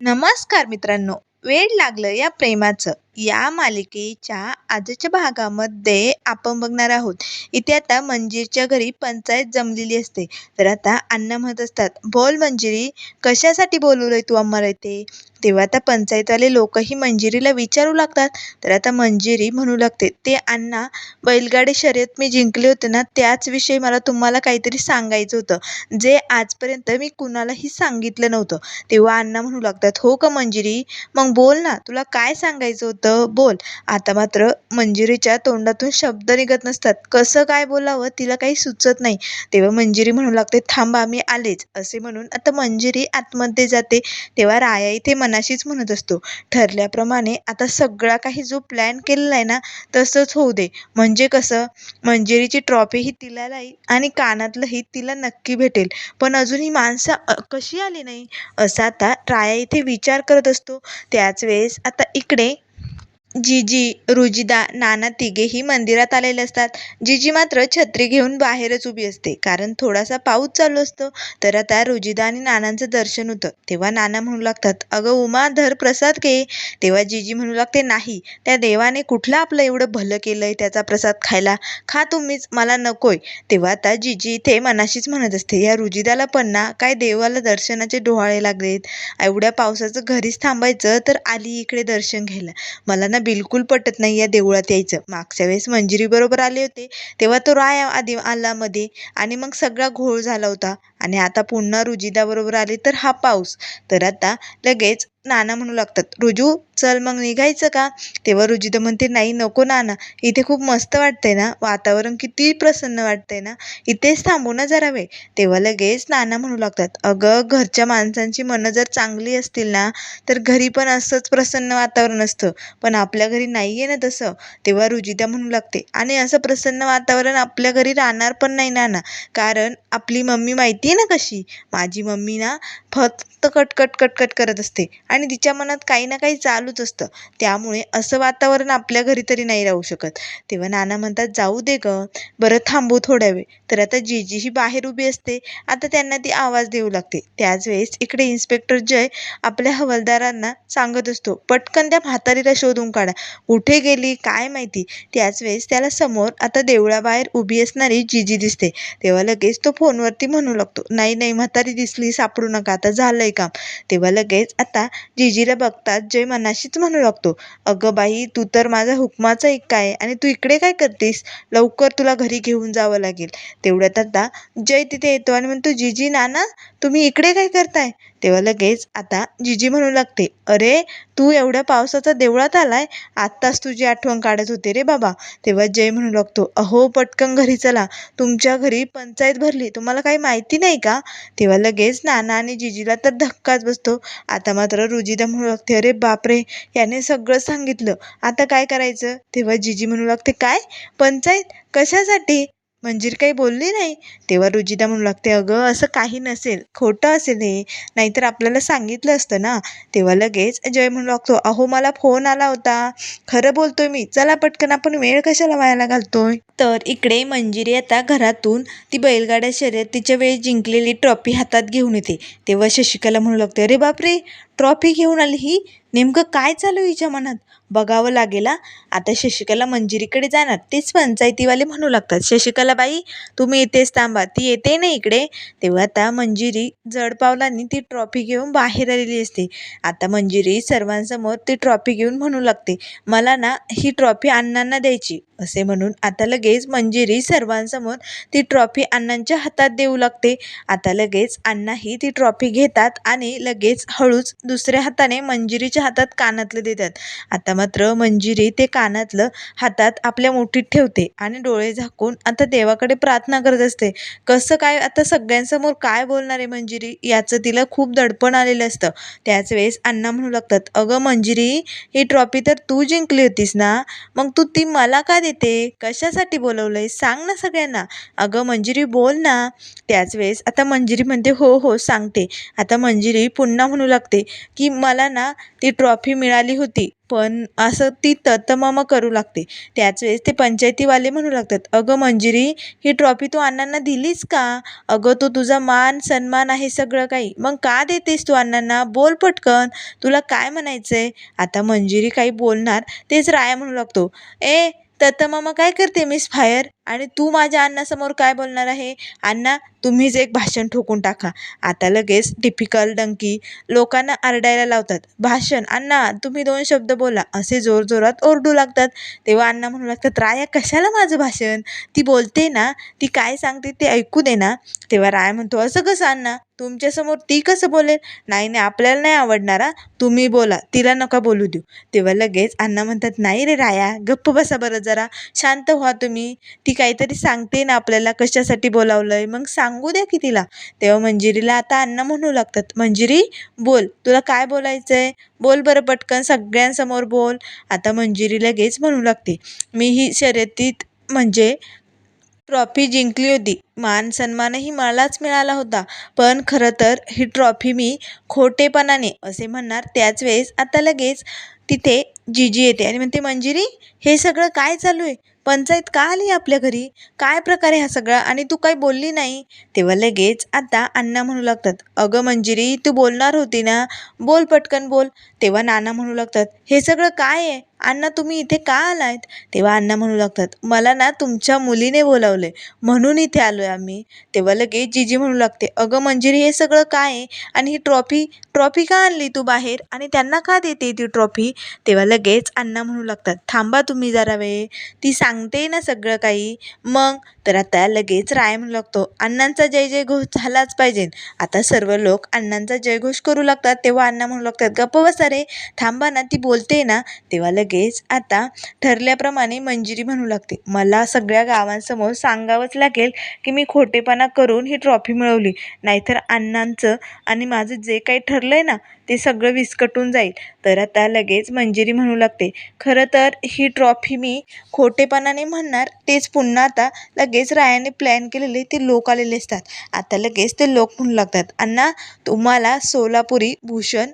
नमस्कार मित्रांनो. वेड लागलं या प्रेमाचं. या मालिकेच्या आजच्या भागामध्ये आपण बघणार आहोत. इथे आता मंजिरच्या घरी पंचायत जमलेली असते. तर आता अण्णा म्हणत असतात बोल मंजिरी कशासाठी बोलवलंय तू आम्हाला इथे? तेव्हा आता पंचायतवाले लोकही मंजिरीला विचारू लागतात. तर आता मंजिरी म्हणू लागते ते अण्णा बैलगाडी शर्यत मी जिंकले होते ना त्याचविषयी मला तुम्हाला काहीतरी सांगायचं होतं. जे आजपर्यंत मी कुणालाही सांगितलं नव्हतं. तेव्हा अण्णा म्हणू लागतात हो का मंजिरी? मग बोल ना तुला काय सांगायचं होतं? बोल. आता मात्र मंजिरीच्या तोंडातून शब्द निघत नसतात. कसं काय बोलावं तिला काही सुचत नाही. तेव्हा मंजिरी म्हणू लागते थांबा मी आलेच. असे म्हणून आता मंजिरी आतमध्ये जाते. तेव्हा राया इथे मनाशीच म्हणत असतो ठरल्याप्रमाणे आता सगळा काही जो प्लॅन केलेला आहे ना तसंच होऊ दे. म्हणजे कसं? मंजिरीची ट्रॉफी ही तिला राहील आणि कानातलंही तिला नक्की भेटेल. पण अजून ही माणसं कशी आली नाही? असा आता राया इथे विचार करत असतो. त्याच वेळेस आता इकडे जीजी रुजिदा नाना तिघेही मंदिरात आलेले असतात. जीजी मात्र छत्री घेऊन बाहेरच उभी असते. कारण थोडासा पाऊस चालू असतो तर आता रुजिदा आणि नानांचं दर्शन होतं. तेव्हा नाना म्हणू लागतात अगं उमा धर प्रसाद घे. तेव्हा जीजी म्हणू लागते नाही त्या देवाने कुठलं आपलं एवढं भलं केलंय त्याचा प्रसाद खायला? खा तुम्हीच मला नकोय. तेव्हा आता जीजी इथे मनाशीच म्हणत असते या रुजिदाला पण ना काय देवाला दर्शनाचे डोहाळे लागलेत. एवढ्या पावसाचं घरीच थांबायचं तर आली इकडे दर्शन घ्यायला. मला ना बिलकुल पटत नाही या देवळात यायचं. मागच्या वेळेस मंजिरी बरोबर आले होते तेव्हा तो राय आधी आला मध्ये आणि मग सगळा घोळ झाला होता. आणि आता पुन्हा रुजिदा बरोबर आले तर हा पाऊस. तर आता लगेच नाना म्हणू लागतात रुजू चल मग निघायचं का? तेव्हा रुजिदा म्हणते नाही नको नाना इथे खूप मस्त वाटतंय ना वातावरण किती प्रसन्न वाटतंय ना इथेच थांबू ना जरा वेळ. तेव्हा लगेच नाना म्हणू लागतात अगं घरच्या माणसांची मनं जर चांगली असतील ना तर घरी पण असंच प्रसन्न वातावरण असतं पण आपल्या घरी नाही आहे ना तसं. तेव्हा रुजिता म्हणू लागते आणि असं प्रसन्न वातावरण आपल्या घरी राहणार पण नाही नाना कारण आपली मम्मी माहिती आहे ना कशी? माझी मम्मी ना फक्त कटकट कटकट करत असते आणि तिच्या मनात काही ना काही चालूच असतं. त्यामुळे असं वातावरण आपल्या घरी तरी नाही राहू शकत. तेव्हा नाना म्हणतात जाऊ दे गं. बरं थांबू थोड्या वेळ. तर आता जीजी ही बाहेर उभी असते. आता त्यांना ती आवाज देऊ लागते. त्याच वेळेस इकडे इन्स्पेक्टर जय आपल्या हवालदारांना सांगत असतो पटकन त्या म्हातारीला शोधून काढा. कुठे गेली? काय माहिती? त्याच वेळेस त्याला समोर आता देवळाबाहेर उभी असणारी जीजी दिसते. तेव्हा लगेच तो फोनवरती म्हणू लागतो नाही नाही म्हातारी दिसली सापडू नका. आता झालंय काम. तेव्हा लगेच आता जीजीला बघताच जय मनाशीच म्हणू लागतो अगं बाई तू तर माझा हुकमाचा एक आहे आणि तू इकडे काय करतेस? लवकर तुला घरी घेऊन जावं लागेल. तेवढ्यात आता जय तिथे येतो आणि म्हणतो जीजी नाना तुम्ही इकडे काय करताय? तेव्हा लगेच आता जीजी म्हणू लागते अरे तू एवढ्या पावसाचा देवळात आलाय? आत्ताच तुझी आठवण काढत होते रे बाबा. तेव्हा जय म्हणू लागतो अहो पटकन घरी चला. तुमच्या घरी पंचायत भरली. तुम्हाला काही माहिती नाही का? तेव्हा लगेच नाना आणि जीजीला तर धक्काच बसतो. आता मात्र रुजिदा म्हणू लागते अरे बापरे याने सगळं सांगितलं. आता काय करायचं? तेव्हा जीजी म्हणू लागते काय? पंचायत? कशासाठी? मंजिरी काही बोलली नाही. तेव्हा रुजिदा म्हणू लागते अगं असं काही नसेल. खोटं असेल हे. नाहीतर आपल्याला सांगितलं असतं ना. तेव्हा लगेच जय म्हणू लागतो अहो मला फोन आला होता. खरं बोलतोय मी. चला पटकन आपण वेळ कशाला व्हायला घालतोय? तर इकडे मंजिरी आता घरातून ती बैलगाड्या शर्यतीच्या वेळी जिंकलेली ट्रॉफी हातात घेऊन येते. तेव्हा शशिकला म्हणू लागते अरे बापरे! ट्रॉफी घेऊन आली ही. नेमकं काय चालू हिच्या मनात? बघावं लागेल हा. आता शशिकला मंजिरीकडे जाणार. तेच पंचायतीवाले म्हणू लागतात शशिकला बाई तुम्ही इथेच थांबा. ती येते ना इकडे. तेव्हा आता मंजिरी जड पावलांनी ती ट्रॉफी घेऊन बाहेर आलेली असते. आता मंजिरी सर्वांसमोर ती ट्रॉफी घेऊन म्हणू लागते मला ना ही ट्रॉफी अण्णांना द्यायची. असे म्हणून आता लगेच मंजिरी सर्वांसमोर ती ट्रॉफी अण्णांच्या हातात देऊ लागते. आता लगेच अण्णाही ती ट्रॉफी घेतात आणि लगेच हळूच दुसऱ्या हाताने मंजिरीच्या हातात कानातलं देतात. आता मात्र मंजिरी ते कानातलं हातात आपल्या मुठीत ठेवते आणि डोळे झाकून आता देवाकडे प्रार्थना करत असते. कसं काय आता सगळ्यांसमोर काय बोलणार आहे मंजिरी? याचं तिला खूप दडपण आलेलं असतं. त्याच वेळेस अण्णा म्हणू लागतात अगं मंजिरी ही ट्रॉफी तर तू जिंकली होतीस ना? मग तू ती मला का देते? कशासाठी बोलवलंय? सांग ना सगळ्यांना. अगं मंजिरी बोल ना. त्याच वेळेस आता मंजिरी म्हणते हो हो सांगते. आता मंजिरी पुन्हा म्हणू लागते की मला ना ती ट्रॉफी मिळाली होती. पण असं ती ततमम करू लागते. त्याच वेळेस ते पंचायतीवाले म्हणू लागतात अगं मंजिरी ही ट्रॉफी तू अण्णांना दिलीस का? अगं तो तुझा मान सन्मान आहे सगळं काही. मग का देतेस तू अण्णांना? बोल पटकन. तुला काय म्हणायचं आहे आता मंजिरी काही बोलणार तेच राया म्हणू लागतो. ए तर मामा काय करते मिस फायर आणि तू माझ्या अण्णासमोर काय बोलणार आहे? अण्णा तुम्हीच एक भाषण ठोकून टाका. आता लगेच टिपिकल डंकी लोकांना आरडायला लावतात. भाषण अण्णा तुम्ही दोन शब्द बोला. असे जोरजोरात ओरडू लागतात. तेव्हा अण्णा म्हणू लागतात राया कशाला माझं भाषण? ती बोलते ना ती काय सांगते ते ऐकू दे ना. तेव्हा राया म्हणतो असं कसं अण्णा? तुमच्यासमोर ती कसं बोलेल? नाही नाही आपल्याला नाही आवडणार तुम्ही बोला तिला नका बोलू देऊ. तेव्हा लगेच अण्णा म्हणतात नाही रे राया गप्प बसा बरं जरा. शांत व्हा तुम्ही. ती काहीतरी सांगते ना आपल्याला कशासाठी बोलावलंय. मग सांगू द्या की तिला. तेव्हा मंजिरीला आता अण्णा म्हणू लागतात मंजिरी बोल. तुला काय बोलायचं आहे बोल बरं पटकन सगळ्यांसमोर बोल. आता मंजिरी लगेच म्हणू लागते मी ही शर्यतीत म्हणजे ट्रॉफी जिंकली होती. मान सन्मानही मलाच मिळाला होता. पण खरं तर ही ट्रॉफी मी खोटेपणाने असे म्हणणार त्याच वेळेस आता लगेच तिथे जीजी येते. आणि म्हणते मंजिरी हे सगळं काय चालू आहे? पंचायत का आली आपल्या घरी? काय प्रकार आहे हा सगळा? आणि तू काही बोलली नाही? तेव्हा लगेच आता अण्णा म्हणू लागतात अगं मंजिरी तू बोलणार होती ना? बोल पटकन बोल. तेव्हा नाना म्हणू लागतात हे सगळं काय आहे? अण्णा तुम्ही इथे का आलायत? तेव्हा अण्णा म्हणू लागतात मला ना तुमच्या मुलीने बोलावले म्हणून इथे आलो आहे आम्ही. तेव्हा लगेच जीजी म्हणू लागते अगं मंजिरी हे सगळं काय आहे? आणि ही ट्रॉफी ट्रॉफी का आणली तू बाहेर? आणि त्यांना का देते ती ट्रॉफी? तेव्हा लगेच अण्णा म्हणू लागतात थांबा तुम्ही जरा वेळ ती सांगते ना सगळं काही. मग तर आता लगेच राय म्हणू लागतो अण्णांचा जय जय घोष झालाच पाहिजे. आता सर्व लोक अण्णांचा जयघोष करू लागतात तेव्हा अण्णा म्हणू लागतात गप्प बसा रे थांबा ना ती बोलते ना. तेव्हा लगेच लगेच आता ठरल्याप्रमाणे मंजिरी म्हणू लागते. मला सगळ्या गावांसमोर सांगावंच लागेल की मी खोटेपणा करून ही ट्रॉफी मिळवली. नाहीतर अण्णांचं आणि माझं जे काही ठरलं आहे ना ते सगळं विस्कटून जाईल. तर आता लगेच मंजिरी म्हणू लागते. खरं तर ही ट्रॉफी मी खोटेपणाने म्हणणार तेच पुन्हा आता लगेच रायाने प्लॅन केलेले ते लोक आलेले असतात. आता लगेच ते लोक म्हणू लागतात अण्णा तुम्हाला सोलापुरी भूषण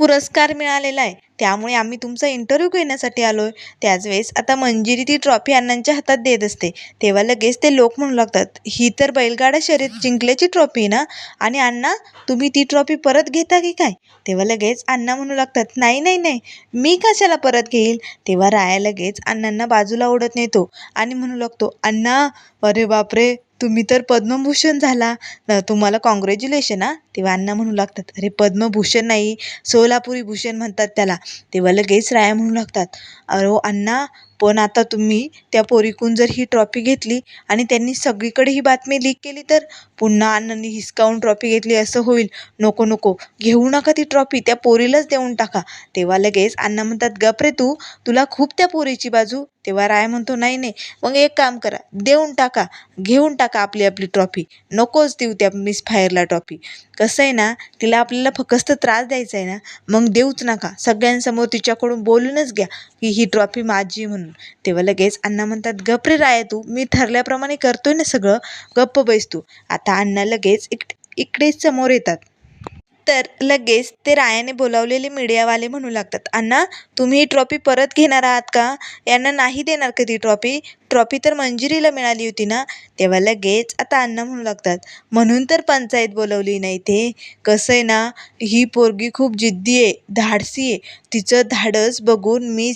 पुरस्कार मिळालेला आहे. त्यामुळे आम्ही तुमचा इंटरव्ह्यू घेण्यासाठी आलो आहे त्याच वेळेस आता मंजिरी ती ट्रॉफी अण्णांच्या हातात देत असते. तेव्हा लगेच ते लोक म्हणू लागतात ही तर बैलगाडा शर्यत जिंकल्याची ट्रॉफी ना? आणि अण्णा तुम्ही ती ट्रॉफी परत घेता की काय? तेव्हा लगेच अण्णा म्हणू लागतात नाही नाही नाही. मी कशाला परत घेईल? तेव्हा राया लगेच अण्णांना बाजूला ओढत नेतो आणि म्हणू लागतो अण्णा अरे बापरे! तुम्ही तर पद्मभूषण झाला. तुम्हाला कॉंग्रॅच्युलेशन हां? तेव्हा अण्णा म्हणू लागतात अरे पद्मभूषण नाही सोलापुरी भूषण म्हणतात त्याला. तेव्हा लगेच राया म्हणू लागतात अहो अण्णा पण आता तुम्ही त्या पोरीकून जर ही ट्रॉफी घेतली आणि त्यांनी सगळीकडे ही बातमी लीक केली तर पुन्हा अण्णांनी हिसकावून ट्रॉफी घेतली असं होईल. नको नको घेऊ नका ती ट्रॉफी त्या पोरीलाच देऊन टाका. तेव्हा लगेच अण्णा म्हणतात गप रे तू तुला खूप त्या पोरीची बाजू. तेव्हा राय म्हणतो नाही नाही मग एक काम करा देऊन टाका घेऊन टाका आपली आपली ट्रॉफी. नकोच देऊ त्या मिस फायरला ट्रॉफी. कसं आहे ना तिला आपल्याला फक्त त्रास द्यायचा आहे ना मग देऊच नका. सगळ्यांसमोर तिच्याकडून बोलूनच घ्या की ही ट्रॉफी माझी म्हणून. तेव्हा लगेच अण्णा म्हणतात गप रे राय तू मी ठरल्याप्रमाणे करतोय ना सगळं गप्प बैस तू. आता अण्णा लगेच इक इकडेच समोर येतात. तर लगेच ते रायाने बोलावलेले मीडियावाले म्हणू लागतात अण्णा तुम्ही ही ट्रॉफी परत घेणार आहात का? यांना नाही देणार का ती ट्रॉफी? ट्रॉफी तर मंजिरीला मिळाली होती ना? तेव्हा लगेच आता अण्णा म्हणू लागतात म्हणून तर पंचायत बोलवली नाही ते. कसं आहे ना ही पोरगी खूप जिद्दी आहे धाडसी आहे. तिचं धाडस बघून मी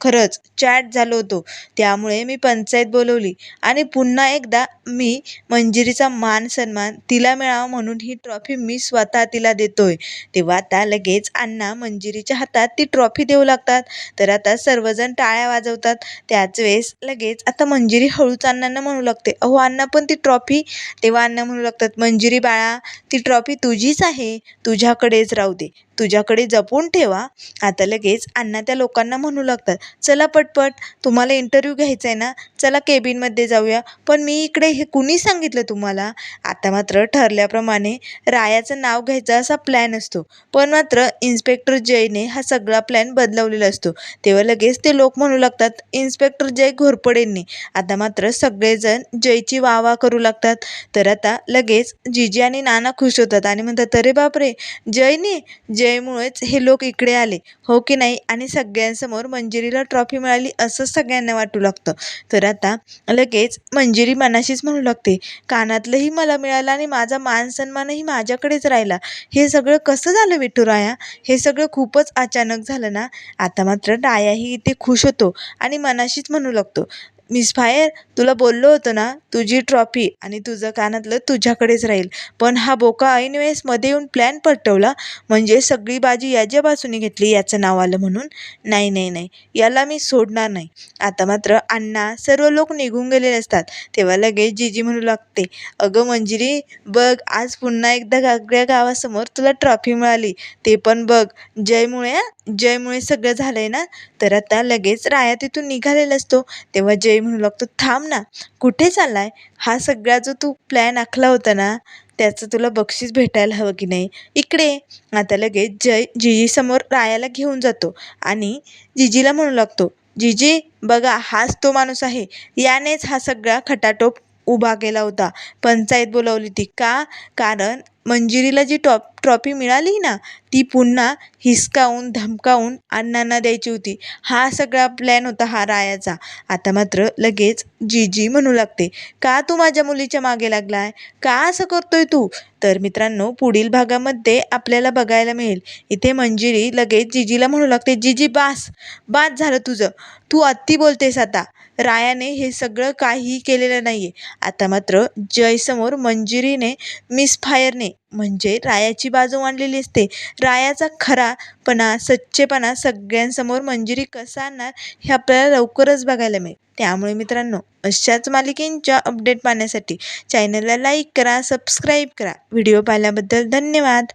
खरंच चॅट झालो होतो. त्यामुळे मी पंचायत बोलवली. आणि पुन्हा एकदा मी मंजिरीचा मान सन्मान तिला मिळावा म्हणून ही ट्रॉफी मी स्वतः तिला देतोय. तेव्हा आता लगेच अण्णा मंजिरीच्या हातात ती ट्रॉफी देऊ लागतात. तर आता सर्वजण टाळ्या वाजवतात. त्याच वेळेस लगेच आता मंजिरी हळूच अण्णांना म्हणू लागते. अहो अण्णा पण ती ट्रॉफी तेव्हा अण्णा म्हणू लागतात मंजिरी बाळा ती ट्रॉफी तुझीच आहे. तुझ्याकडेच राहू दे. तुझ्याकडे जपून ठेवा. आता लगेच अण्णा त्या लोकांना म्हणू लागतात चला पटपट तुम्हाला इंटरव्ह्यू घ्यायचा आहे ना चला केबिनमध्ये जाऊया. पण मी इकडे हे कुणी सांगितलं तुम्हाला? आता मात्र ठरल्याप्रमाणे रायाचं नाव घ्यायचा असा प्लॅन असतो. पण मात्र इन्स्पेक्टर जयने हा सगळा प्लॅन बदलवलेला असतो. तेव्हा लगेच ते लोक म्हणू लागतात इन्स्पेक्टर जय घोरपडेंनी. आता मात्र सगळेजण जयची वा वा करू लागतात. तर आता लगेच जिजी आणि नाना खुश होतात आणि म्हणतात अरे बापरे जयने? जयमुळेच हे लोक इकडे आले. हो की नाही? आणि सगळ्यांसमोर मंजिरीला ट्रॉफी मिळाली असं सगळ्यांना वाटू लागतं. तर आता लगेच मंजिरी मनाशीच म्हणू लागते कानातलंही मला मिळालं आणि माझा मान सन्मानही माझ्याकडेच राहिला. हे सगळं कसं झालं विठुराया हे सगळं खूपच अचानक झालं ना? आता मात्र रायाही इथे खुश होतो आणि मनाशीच म्हणू लागतो. मिस फायर तुला बोललो होतो ना तुझी ट्रॉफी आणि तुझं कानातलं तुझ्याकडेच राहील. पण हा बोका ऐनवेळेस मध्ये येऊन प्लॅन पटवला म्हणजे सगळी बाजी याच्या बाजूने घेतली याचं नाव आलं म्हणून. नाही नाही नाही याला मी सोडणार नाही. आता मात्र अण्णा सर्व लोक निघून गेलेले असतात. तेव्हा लगेच जीजी म्हणू लागते अगं मंजिरी बघ आज पुन्हा एकदा गागड्या गावासमोर तुला ट्रॉफी मिळाली. ते पण बघ जयमुळे जयमुळे सगळं झालं आहे ना? तर आता लगेच राया तिथून निघालेला असतो. तेव्हा जय म्हणू लागतो थांब ना कुठे चाललाय? हा सगळा जो तू प्लॅन आखला होता ना त्याचं तुला बक्षीस भेटायला हवं की नाही? इकडे ये. आता लगेच जय जिजीसमोर रायाला घेऊन जातो आणि जिजीला म्हणू लागतो जिजी बघा हाच तो माणूस आहे. यानेच हा सगळा खटाटोप उभा केला होता. पंचायत बोलावली ती. का? कारण मंजिरीला जी टॉप ट्रॉफी मिळाली ना ती पुन्हा हिसकावून धमकावून अण्णांना द्यायची होती. हा सगळा प्लॅन होता हा रायाचा. आता मात्र लगेच जीजी म्हणू लागते का तू माझ्या मुलीच्या मागे लागलाय? का असं करतोय तू? तर मित्रांनो पुढील भागामध्ये आपल्याला बघायला मिळेल. इथे मंजिरी लगेच जिजीला म्हणू लागते जिजी बास बास झालं तुझं. तू अत्ती बोलतेस आता. रायाने हे सगळं काहीही केलेलं नाही आहे आता मात्र जयसमोर मंजिरीने मिस फायरने म्हणजे रायाची बाजू मांडलेली असते. रायाचा खरापणा सच्चेपणा सगळ्यांसमोर मंजिरी कसा आणणार हे आपल्याला लवकरच बघायला मिळेल. त्यामुळे मित्रांनो अशाच मालिकेंच्या अपडेट पाहण्यासाठी चॅनलला लाईक करा सबस्क्राईब करा. व्हिडिओ पाहिल्याबद्दल धन्यवाद.